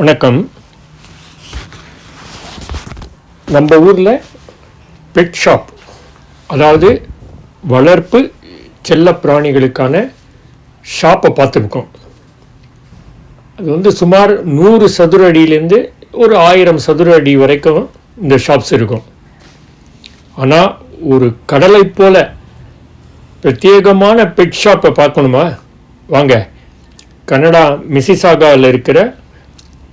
வணக்கம். நம்ம ஊரில் பெட் ஷாப் அதாவது வளர்ப்பு செல்ல பிராணிகளுக்கான ஷாப்பை பார்த்துருக்கோம். அது வந்து சுமார் நூறு சதுர அடியிலேருந்து ஒரு ஆயிரம் சதுர அடி வரைக்கும் இந்த ஷாப்ஸ் இருக்கும். ஆனால் ஒரு கடலை போல பிரத்யேகமான பெட் ஷாப்பை பார்க்கணுமா? வாங்க. கனடா மிசிசாகாவில் இருக்கிற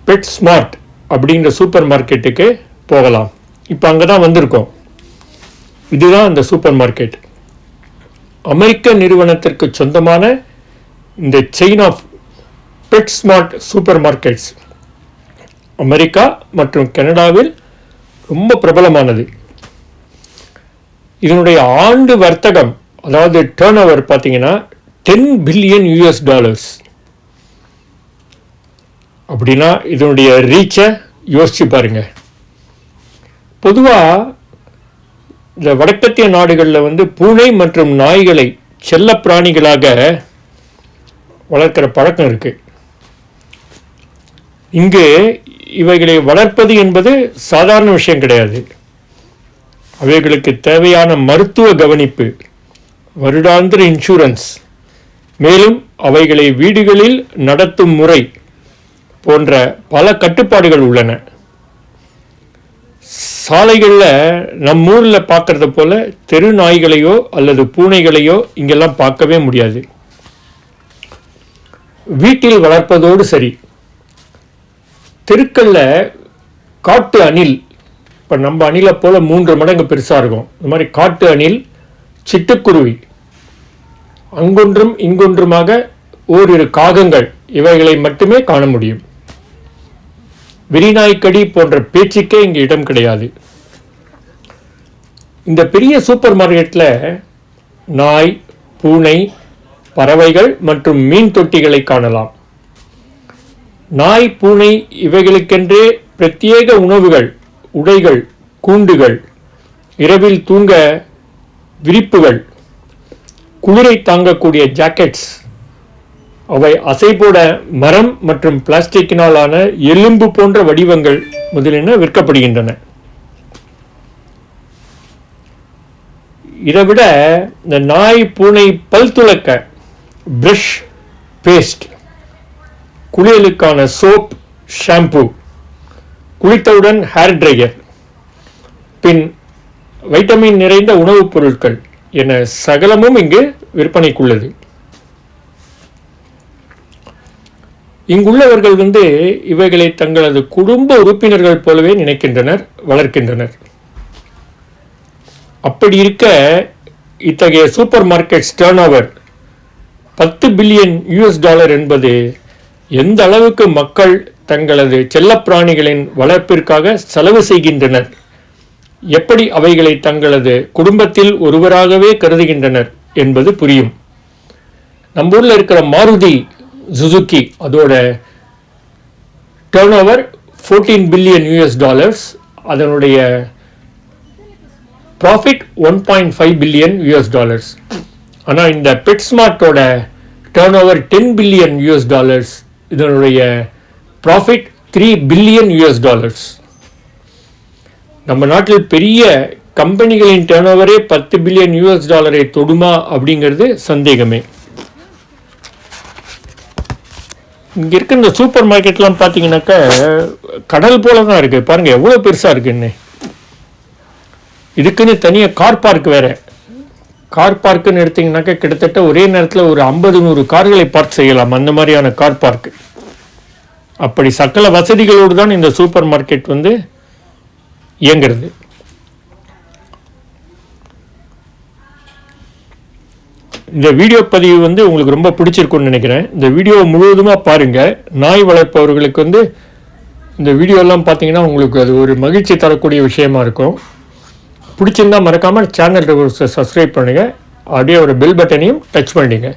பெட் ஸ்மார்ட் அப்படிங்கிற சூப்பர் மார்க்கெட்டுக்கு போகலாம். இப்போ அங்கே தான் வந்திருக்கோம். இதுதான் அந்த சூப்பர் மார்க்கெட் அமெரிக்க நிறுவனத்திற்கு சொந்தமான இந்த chain of PetSmart supermarkets America மற்றும் கனடாவில் ரொம்ப பிரபலமானது. இதனுடைய ஆண்டு வர்த்தகம் அதாவது டேர்ன் ஓவர் பார்த்தீங்கன்னா டென் பில்லியன் யூஎஸ் டாலர்ஸ் அப்படின்னா இதனுடைய ரீச்சை யோசிச்சு பாருங்க. பொதுவாக இந்த வடக்கத்திய நாடுகளில் வந்து பூனை மற்றும் நாய்களை செல்ல பிராணிகளாக வளர்க்கிற பழக்கம் இருக்கு. இங்கு இவைகளை வளர்ப்பது என்பது சாதாரண விஷயம் கிடையாது. அவைகளுக்கு தேவையான மருத்துவ கவனிப்பு வருடாந்திர இன்சூரன்ஸ் மேலும் அவைகளை வீடுகளில் நடத்தும் முறை போன்ற பல கட்டுப்பாடுகள் உள்ளன. சாலைகளில் நம்ம ஊரில் பார்க்குறத போல் தெரு நாய்களையோ அல்லது பூனைகளையோ இங்கெல்லாம் பார்க்கவே முடியாது. வீட்டில் வளர்ப்பதோடு சரி. தெருக்களில் காட்டு அணில் இப்போ நம்ம அணிலை போல மூன்று மடங்கு பெருசாக இருக்கும். இந்த மாதிரி காட்டு அணில் சிட்டுக்குருவி அங்கொன்றும் இங்கொன்றுமாக ஓரிரு காகங்கள் இவைகளை மட்டுமே காண முடியும். வெறிநாய்க்கடி போன்ற பேச்சுக்கே இங்கே இடம் கிடையாது. இந்த பெரிய சூப்பர் மார்க்கெட்டில் நாய் பூனை பறவைகள் மற்றும் மீன் தொட்டிகளை காணலாம். நாய் பூனை இவைகளுக்கென்றே பிரத்யேக உணவுகள் உடைகள் கூண்டுகள் இரவில் தூங்க விரிப்புகள் குளிரை தாங்கக்கூடிய ஜாக்கெட்ஸ் அவை அசைபோட மரம் மற்றும் பிளாஸ்டிக்கினாலான எலும்பு போன்ற வடிவங்கள் முதலின விற்கப்படுகின்றன. இதை விட இந்த நாய் பூனை பல் துளக்க பிரஷ் பேஸ்ட் குளியலுக்கான சோப் ஷாம்பு குளித்தவுடன் ஹேர் ட்ரையர் பின் வைட்டமின் நிறைந்த உணவுப் பொருட்கள் என சகலமும் இங்கு விற்பனைக்குள்ளது. இங்குள்ளவர்கள் வந்து இவைகளை தங்களது குடும்ப உறுப்பினர்கள் போலவே நினைக்கின்றனர் வளர்க்கின்றனர். அப்படி இருக்க இத்தகைய சூப்பர் மார்க்கெட்ஸ் டேர்ன் ஓவர் பத்து பில்லியன் யூஎஸ் டாலர் என்பது எந்த அளவுக்கு மக்கள் தங்களது செல்லப்பிராணிகளின் வளர்ப்பிற்காக செலவு செய்கின்றனர்? எப்படி அவைகளை தங்களது குடும்பத்தில் ஒருவராகவே கருதுகின்றனர் என்பது புரியும். நம்ம ஊரில் இருக்கிற மாருதி சுசுக்கி அதோட turnover fourteen billion US dollars அதனுடைய profit one point five billion US dollars ஆனால் இந்த பெட்ஸ்மார்ட்டோட turnover ten billion US dollars இதனுடைய profit three billion US dollars நம்ம நாட்டில் பெரிய கம்பெனிகளின் டேர்ன் ஓவரே பத்து பில்லியன் யூஎஸ் டாலரை தொடுமா அப்படிங்கிறது சந்தேகமே. இங்கே இருக்க இந்த சூப்பர் மார்க்கெட்லாம் பார்த்தீங்கன்னாக்கா கடல் போல தான் இருக்குது பாருங்கள் எவ்வளோ பெருசாக இருக்குன்னு இதுக்குன்னு தனியாக கார் பார்க் வேறு. கார் பார்க்குன்னு எடுத்தீங்கன்னாக்கா கிட்டத்தட்ட ஒரே நேரத்தில் ஒரு ஐம்பது நூறு கார்களை பார்க் செய்யலாம். அந்த மாதிரியான கார் பார்க் அப்படி சகல வசதிகளோடு தான் இந்த சூப்பர் மார்க்கெட் வந்து இயங்குறது. இந்த வீடியோ பதிவு வந்து உங்களுக்கு ரொம்ப பிடிச்சிருக்கும்னு நினைக்கிறேன். இந்த வீடியோ முழுவதுமாக பாருங்கள் நாய் வளர்ப்பவர்களுக்கு வந்து இந்த வீடியோலாம் பார்த்தீங்கன்னா உங்களுக்கு அது ஒரு மகிழ்ச்சி தரக்கூடிய விஷயமா இருக்கும். பிடிச்சிருந்தா மறக்காமல் சேனல் சப்ஸ்கிரைப் பண்ணுங்கள் அப்படியே ஒரு பெல் பட்டனையும் டச் பண்ணிடுங்க.